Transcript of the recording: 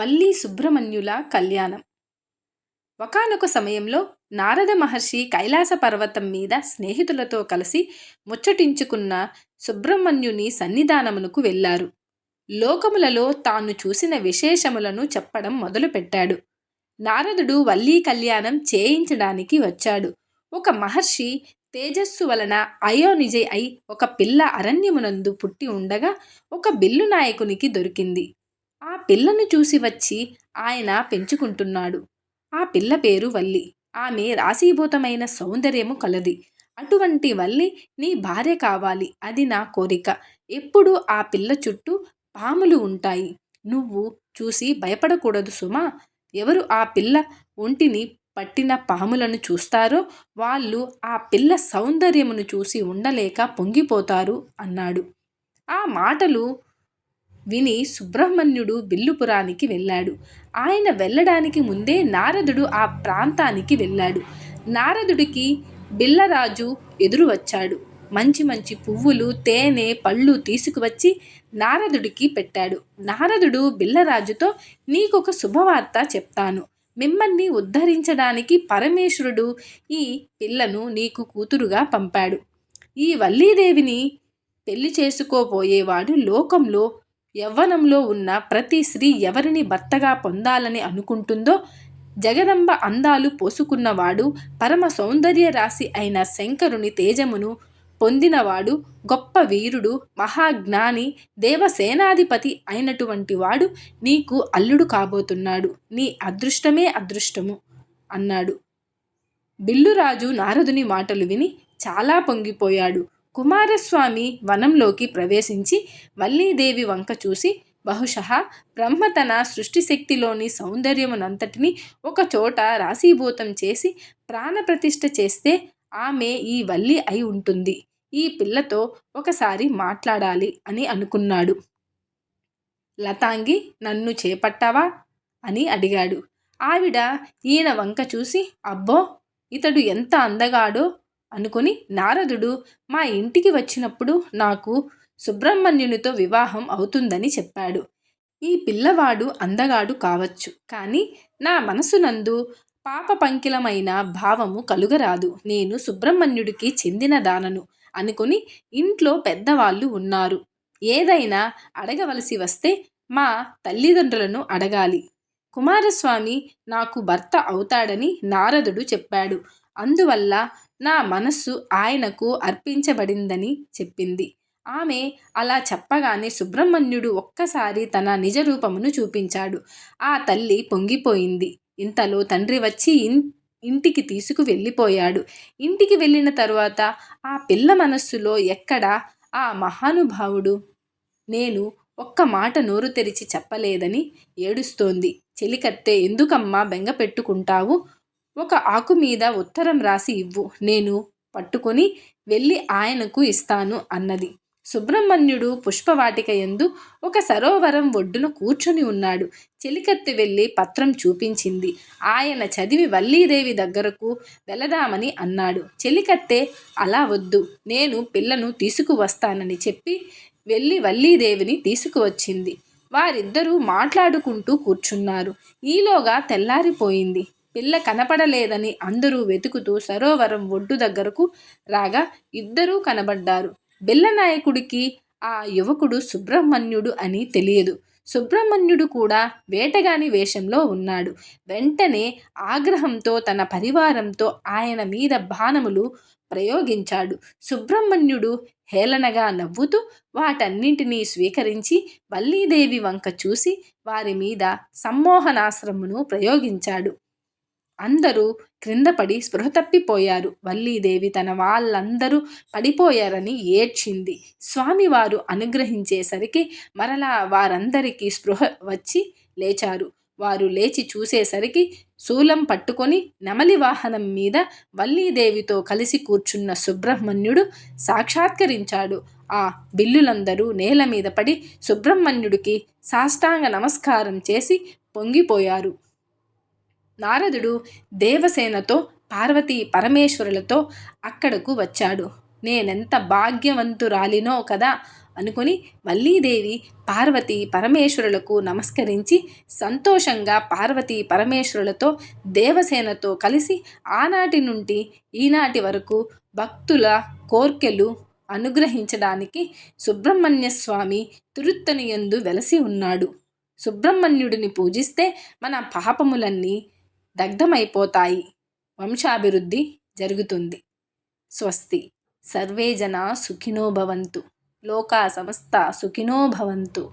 వల్లి సుబ్రహ్మణ్యుల కళ్యాణం. ఒకానొక సమయంలో నారద మహర్షి కైలాస పర్వతం మీద స్నేహితులతో కలిసి ముచ్చటించుకున్న సుబ్రహ్మణ్యుని సన్నిధానమునకు వెళ్ళారు. లోకములలో తాను చూసిన విశేషములను చెప్పడం మొదలుపెట్టాడు. నారదుడు వల్లీ కళ్యాణం చేయించడానికి వచ్చాడు. ఒక మహర్షి తేజస్సు వలన అయోనిజై అయి ఒక పిల్ల అరణ్యమునందు పుట్టి ఉండగా ఒక బిల్లు నాయకునికి దొరికింది. పిల్లను చూసి వచ్చి ఆయన పెంచుకుంటున్నాడు. ఆ పిల్ల పేరు వల్లి. ఆమె రాశీభూతమైన సౌందర్యము కలది. అటువంటి వల్లి నీ భార్య కావాలి. అది నా కోరిక. ఎప్పుడు ఆ పిల్ల చుట్టూ పాములు ఉంటాయి. నువ్వు చూసి భయపడకూడదు సుమా. ఎవరు ఆ పిల్ల ఒంటిని పట్టిన పాములను చూస్తారో వాళ్ళు ఆ పిల్ల సౌందర్యమును చూసి ఉండలేక పొంగిపోతారు అన్నాడు. ఆ మాటలు విని సుబ్రహ్మణ్యుడు బిల్లుపురానికి వెళ్ళాడు. ఆయన వెళ్ళడానికి ముందే నారదుడు ఆ ప్రాంతానికి వెళ్ళాడు. నారదుడికి బిల్లరాజు ఎదురు వచ్చాడు. మంచి మంచి పువ్వులు తేనె పళ్ళు తీసుకువచ్చి నారదుడికి పెట్టాడు. నారదుడు బిల్లరాజుతో నీకొక శుభవార్త చెప్తాను. మిమ్మల్ని ఉద్ధరించడానికి పరమేశ్వరుడు ఈ పిల్లను నీకు కూతురుగా పంపాడు. ఈ వల్లీదేవిని పెళ్ళి చేసుకోబోయేవాడు లోకంలో యవ్వనంలో ఉన్న ప్రతి స్త్రీ ఎవరిని భర్తగా పొందాలని అనుకుంటుందో జగదంబ అందాలు పోసుకున్నవాడు పరమ సౌందర్య రాశి అయిన శంకరుని తేజమును పొందినవాడు గొప్ప వీరుడు మహాజ్ఞాని దేవసేనాధిపతి అయినటువంటి వాడు నీకు అల్లుడు కాబోతున్నాడు. నీ అదృష్టమే అదృష్టము అన్నాడు. బిల్లురాజు నారదుని మాటలు విని చాలా పొంగిపోయాడు. కుమారస్వామి వనంలోకి ప్రవేశించి వల్లీదేవి వంక చూసి బహుశా బ్రహ్మ తన సృష్టిశక్తిలోని సౌందర్యమునంతటిని ఒకచోట రాశీభూతం చేసి ప్రాణప్రతిష్ఠ చేస్తే ఆమె ఈ వల్లి అయి ఉంటుంది. ఈ పిల్లతో ఒకసారి మాట్లాడాలి అని అనుకున్నాడు. లతాంగి నన్ను చేపట్టావా? అని అడిగాడు. ఆవిడ ఈయన వంక చూసి అబ్బో ఇతడు ఎంత అందగాడో అనుకుని నారదుడు మా ఇంటికి వచ్చినప్పుడు నాకు సుబ్రహ్మణ్యునితో వివాహం అవుతుందని చెప్పాడు. ఈ పిల్లవాడు అందగాడు కావచ్చు కానీ నా మనసునందు పాప పంకిలమైన భావము కలుగరాదు. నేను సుబ్రహ్మణ్యుడికి చెందిన దానను అనుకుని ఇంట్లో పెద్దవాళ్ళు ఉన్నారు. ఏదైనా అడగవలసి వస్తే మా తల్లిదండ్రులను అడగాలి. కుమారస్వామి నాకు భర్త అవుతాడని నారదుడు చెప్పాడు. అందువల్ల నా మనస్సు ఆయనకు అర్పించబడిందని చెప్పింది. ఆమె అలా చెప్పగానే సుబ్రహ్మణ్యుడు ఒక్కసారి తన నిజ రూపమును చూపించాడు. ఆ తల్లి పొంగిపోయింది. ఇంతలో తండ్రి వచ్చి ఇంటికి తీసుకు వెళ్ళిపోయాడు. ఇంటికి వెళ్ళిన తరువాత ఆ పిల్ల మనస్సులో ఎక్కడ ఆ మహానుభావుడు? నేను ఒక్క మాట నోరు తెరిచి చెప్పలేదని ఏడుస్తోంది. చెలికత్తె ఎందుకమ్మా బెంగ పెట్టుకుంటావు ఒక ఆకు మీద ఉత్తరం రాసి ఇవ్వు నేను పట్టుకొని వెళ్ళి ఆయనకు ఇస్తాను అన్నది. సుబ్రహ్మణ్యుడు పుష్పవాటిక ఎందు ఒక సరోవరం ఒడ్డున కూర్చొని ఉన్నాడు. చెలికత్తి వెళ్ళి పత్రం చూపించింది. ఆయన చదివి వల్లీదేవి దగ్గరకు వెళదామని అన్నాడు. చెలికత్తే అలా వద్దు నేను పిల్లను తీసుకువస్తానని చెప్పి వెళ్ళి వల్లీదేవిని తీసుకువచ్చింది. వారిద్దరూ మాట్లాడుకుంటూ కూర్చున్నారు. ఈలోగా తెల్లారిపోయింది. పిల్ల కనపడలేదని అందరూ వెతుకుతూ సరోవరం ఒడ్డు దగ్గరకు రాగా ఇద్దరూ కనబడ్డారు. బిల్లనాయకుడికి ఆ యువకుడు సుబ్రహ్మణ్యుడు అని తెలియదు. సుబ్రహ్మణ్యుడు కూడా వేటగాని వేషంలో ఉన్నాడు. వెంటనే ఆగ్రహంతో తన పరివారంతో ఆయన మీద బాణములు ప్రయోగించాడు. సుబ్రహ్మణ్యుడు హేళనగా నవ్వుతూ వాటన్నింటినీ స్వీకరించి వల్లీదేవి వంక చూసి వారి మీద సమ్మోహనాశ్రమును ప్రయోగించాడు. అందరూ క్రిందపడి స్పృహ తప్పిపోయారు. వల్లీదేవి తన వాళ్ళందరూ పడిపోయారని ఏడ్చింది. స్వామివారు అనుగ్రహించేసరికి మరలా వారందరికీ స్పృహ వచ్చి లేచారు. వారు లేచి చూసేసరికి శూలం పట్టుకొని నెమలి వాహనం మీద వల్లీదేవితో కలిసి కూర్చున్న సుబ్రహ్మణ్యుడు సాక్షాత్కరించాడు. ఆ బిల్లులందరూ నేల మీద పడి సుబ్రహ్మణ్యుడికి సాష్టాంగ నమస్కారం చేసి పొంగిపోయారు. నారదుడు దేవసేనతో పార్వతీ పరమేశ్వరులతో అక్కడకు వచ్చాడు. నేనెంత భాగ్యవంతురాలినో కదా అనుకుని మల్లీదేవి పార్వతి పరమేశ్వరులకు నమస్కరించి సంతోషంగా పార్వతీ పరమేశ్వరులతో దేవసేనతో కలిసి ఆనాటి నుండి ఈనాటి వరకు భక్తుల కోర్కెలు అనుగ్రహించడానికి సుబ్రహ్మణ్య స్వామి తిరుత్తనియందు వెలసి ఉన్నాడు. సుబ్రహ్మణ్యుడిని పూజిస్తే మన పాపములన్నీ దగ్ధమైపోతాయి. వంశాభివృద్ధి జరుగుతుంది. స్వస్తి. సర్వే జనా సుఖినో భవంతు. లోకా సమస్త సుఖినో భవంతు.